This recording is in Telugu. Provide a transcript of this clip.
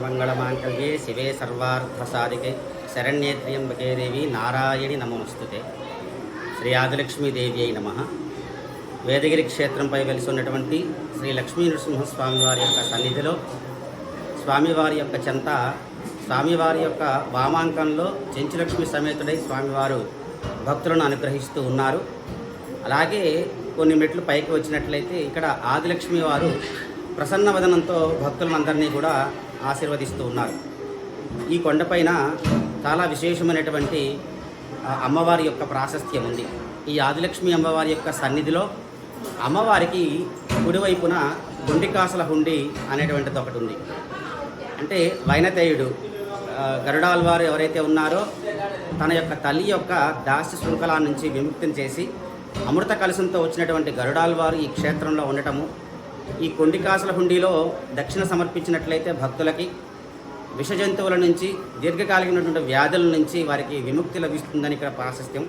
సర్వమంగళమాంగళ్యే శివే సర్వార్థసాధికే శరణ్యేత్ర్యంబకే దేవి నారాయణి నమోస్తుతే శ్రీ ఆదిలక్ష్మీదేవి అయి నమ వేదగిరి క్షేత్రంపై వెలిసి ఉన్నటువంటి శ్రీ లక్ష్మీ నరసింహస్వామి వారి యొక్క సన్నిధిలో స్వామివారి యొక్క చెంత స్వామివారి యొక్క వామాంకంలో చెంచులక్ష్మి సమేతుడై స్వామివారు భక్తులను అనుగ్రహిస్తూ ఉన్నారు. అలాగే కొన్ని మెట్లు పైకి వచ్చినట్లయితే ఇక్కడ ఆదిలక్ష్మి వారు ప్రసన్న వదనంతో భక్తులందరినీ కూడా ఆశీర్వదిస్తూ ఉన్నారు. ఈ కొండపైన చాలా విశేషమైనటువంటి అమ్మవారి యొక్క ప్రాశస్త్యం ఉంది. ఈ ఆదిలక్ష్మి అమ్మవారి యొక్క సన్నిధిలో అమ్మవారికి కుడివైపున గుండికాసల హుండి అనేటువంటిది ఒకటి ఉంది. అంటే వైనతేయుడు ఆ, గరుడాల్వారు ఎవరైతే ఉన్నారో తన యొక్క తల్లి యొక్క దాస్య శృంఖలా నుంచి విముక్తిని చేసి అమృత కలశంతో వచ్చినటువంటి గరుడాల్వారు ఈ క్షేత్రంలో ఉండటము ఈ కొండికాసుల హుండీలో దక్షిణ సమర్పించినట్లయితే భక్తులకి విష జంతువుల నుంచి దీర్ఘకాలికమైనటువంటి వ్యాధుల నుంచి వారికి విముక్తి లభిస్తుందని ఇక్కడ ప్రాశస్త్యం.